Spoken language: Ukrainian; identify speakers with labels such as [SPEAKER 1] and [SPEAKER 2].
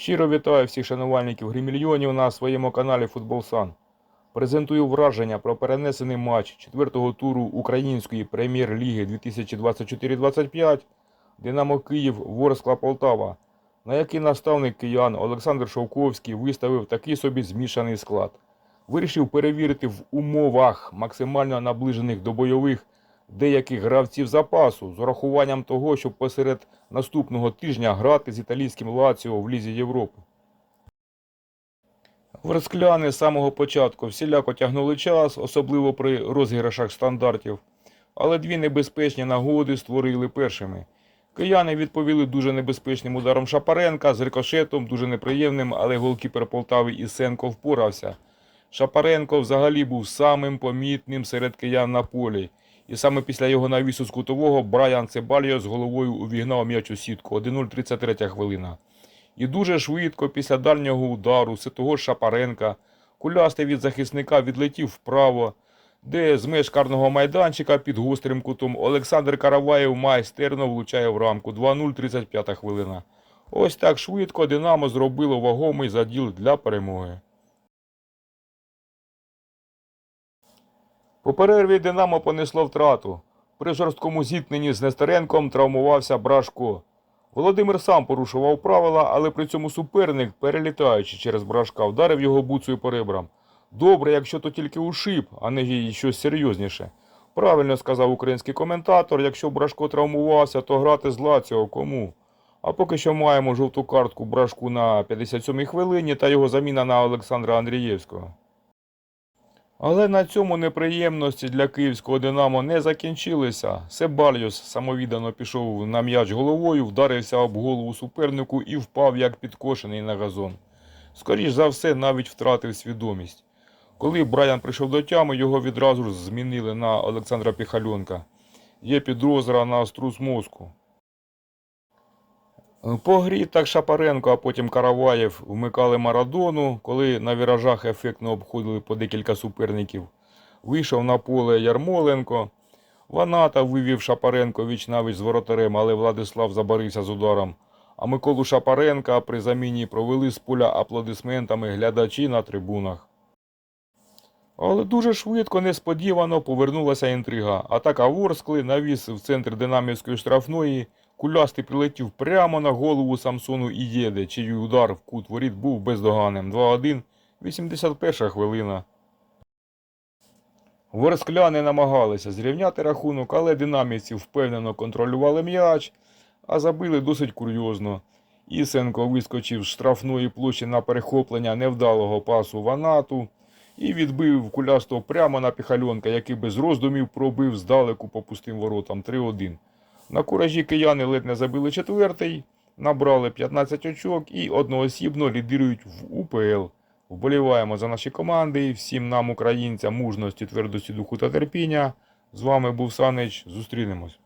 [SPEAKER 1] Щиро вітаю всіх шанувальників гримільйонів на своєму каналі Футболсан. Презентую враження про перенесений матч четвертого туру Української прем'єр-ліги 2024-25 Динамо Київ Ворскла Полтава, на який наставник киян Олександр Шовковський виставив такий собі змішаний склад. Вирішив перевірити в умовах максимально наближених до бойових деяких гравців запасу з урахуванням того, щоб посеред наступного тижня грати з італійським Лаціо в Лізі Європи. Ворскляни з самого початку всіляко тягнули час, особливо при розіграшах стандартів, але дві небезпечні нагоди створили першими. Кияни відповіли дуже небезпечним ударом Шапаренка з рикошетом, дуже неприємним, але голкіпер Полтави Ісенко впорався. Шапаренко взагалі був самим помітним серед киян на полі. І саме після його навісу з кутового Брайан Цебальо з головою увігнав м'яч у сітку 1-0-33 хвилина. І дуже швидко після дальнього удару все того ж Шапаренка кулястий від захисника відлетів вправо, де з меж карного майданчика під гострим кутом Олександр Караваєв майстерно влучає в рамку 2-0-35 хвилина. Ось так швидко Динамо зробило вагомий заділ для перемоги. По перерві Динамо понесло втрату. При жорсткому зіткненні з Нестеренком травмувався Брашко. Володимир сам порушував правила, але при цьому суперник, перелітаючи через Брашка, вдарив його буцею по ребрам. Добре, якщо то тільки ушиб, а не й щось серйозніше. Правильно сказав український коментатор, якщо Брашко травмувався, то грати з Лаціо кому? А поки що маємо жовту картку Брашку на 57-й хвилині та його заміна на Олександра Андрієвського. Але на цьому неприємності для київського Динамо не закінчилися. Себальйос самовіддано пішов на м'яч головою, вдарився об голову супернику і впав як підкошений на газон. Скоріш за все, навіть втратив свідомість. Коли Брайан прийшов до тями, його відразу ж змінили на Олександра Піхальонка. Є підозра на струс мозку. По грі так Шапаренко, а потім Караваєв вмикали Марадону, коли на віражах ефектно обходили по декілька суперників. Вийшов на поле Ярмоленко. Ваната вивів Шапаренко віч навіть з воротарем, але Владислав забарився з ударом. А Миколу Шапаренка при заміні провели з поля аплодисментами глядачі на трибунах. Але дуже швидко, несподівано повернулася інтрига. Атака Ворскли навіс в центр динамівської штрафної. Кулястий прилетів прямо на голову Самсону Ієде, чий удар в кут воріт був бездоганним. 2-1, 81 хвилина. Ворскляни намагалися зрівняти рахунок, але динамівці впевнено контролювали м'яч, а забили досить курйозно. Ісенко вискочив з штрафної площі на перехоплення невдалого пасу Ванату і відбив кулястого прямо на піхальонка, який без роздумів пробив здалеку по пустим воротам 3-1. На куражі кияни ледь не забили четвертий, набрали 15 очок і одноосібно лідирують в УПЛ. Вболіваємо за наші команди. Всім нам, українцям, мужності, твердості духу та терпіння. З вами був Санич. Зустрінемось.